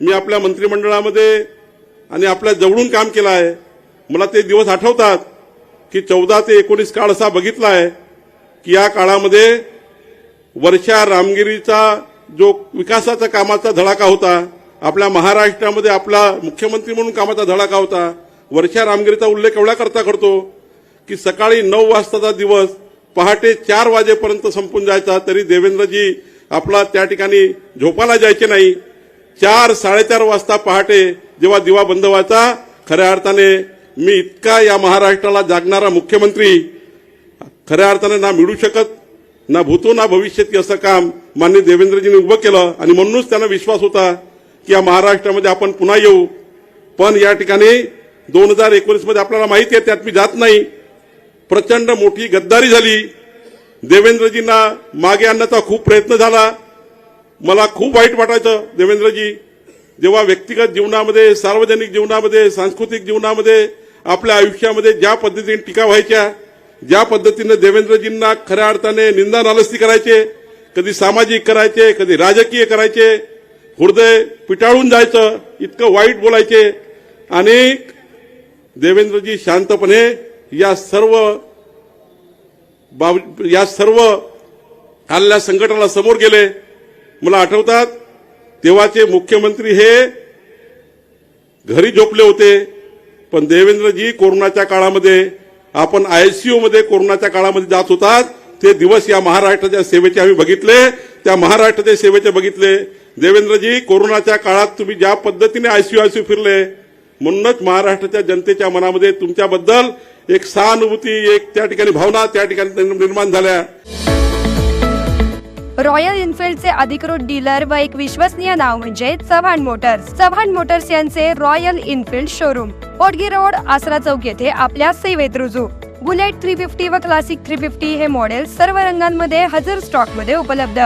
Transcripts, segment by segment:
मी आपल्या मंत्रिमंडळामध्ये आणि आपल्या जवळून काम केलं आहे. मला ते दिवस आठवतात की चौदा ते एकोणीस काळ असा बघितला आहे की या काळामध्ये वर्षा रामगिरीचा जो विकासाचा कामाचा धडाका होता आपल्या महाराष्ट्रामध्ये आपला मुख्यमंत्री म्हणून कामाचा धडाका होता वर्षा रामगिरीचा उल्लेख एवढा करता करतो की सकाळी नऊ वाजताचा दिवस पहाटे चार वाजेपर्यंत संपून जायचा तरी देवेंद्रजी आपला त्या ठिकाणी झोपायला जायचे नाही. चार साडेचार वाजता पहाटे जेव्हा दिवा बंद व्हायचा खऱ्या अर्थाने मी इतका या महाराष्ट्राला जागणारा मुख्यमंत्री खऱ्या अर्थाने ना मिळू शकत ना भूतो ना भविष्यती असं काम मान्य देवेंद्रजींनी उभं केलं. आणि म्हणूनच त्यांना विश्वास होता की या महाराष्ट्रामध्ये आपण पुन्हा येऊ. पण या ठिकाणी दोन हजार एकोणीसमध्ये आपल्याला माहिती आहे त्यात मी जात नाही. प्रचंड मोठी गद्दारी झाली. देवेंद्रजींना मागे आणण्याचा खूप प्रयत्न झाला. मला खूप वाईट वाटायचं देवेंद्रजी. जेव्हा व्यक्तिगत जीवनामध्ये सार्वजनिक जीवनामध्ये सांस्कृतिक जीवनामध्ये आपल्या आयुष्यामध्ये ज्या पद्धतीने टीका व्हायच्या ज्या पद्धतीने देवेंद्रजींना खऱ्या अर्थाने निंदा नालस्ती करायचे कधी सामाजिक करायचे कधी राजकीय करायचे हृदय पिटाळून जायचं इतकं वाईट बोलायचे. आणि देवेंद्रजी शांतपणे या सर्व बाब- या सर्व आलेल्या संकटाला समोर गेले. मला आठवतात तेव्हाचे मुख्यमंत्री हे घरी झोपले होते. पण देवेंद्रजी कोरोनाच्या काळामध्ये आपण आयसीयू मध्ये कोरोनाच्या काळामध्ये जात होतात. ते दिवस या महाराष्ट्राच्या सेवेचे आम्ही बघितले. त्या महाराष्ट्राच्या सेवेचे बघितले. देवेंद्रजी कोरोनाच्या काळात तुम्ही ज्या पद्धतीने आयसीयू आयसीयू फिरले म्हणूनच महाराष्ट्राच्या जनतेच्या मनामध्ये तुमच्याबद्दल एक सहानुभूती एक त्या ठिकाणी भावना त्या ठिकाणी निर्माण झाल्या. रॉयल इन्फिल्डचे अधिकृत डीलर व एक विश्वसनीय नाव म्हणजे चव्हाण मोटर्स. चव्हाण मोटर्स यांचे Royal Enfield showroom. Odgi road Asra चौक येथे आपल्या सेवेत रुजू. बुलेट थ्री फिफ्टी व क्लासिक थ्री फिफ्टी हे मॉडेल सर्व रंगांमध्ये हजर स्टॉकमध्ये उपलब्ध.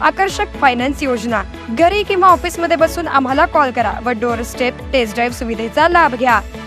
आकर्षक फायनान्स योजना. घरी किंवा ऑफिसमध्ये बसून आम्हाला कॉल करा व डोर स्टेप टेस्ट ड्राईव्ह सुविधेचा लाभ घ्या.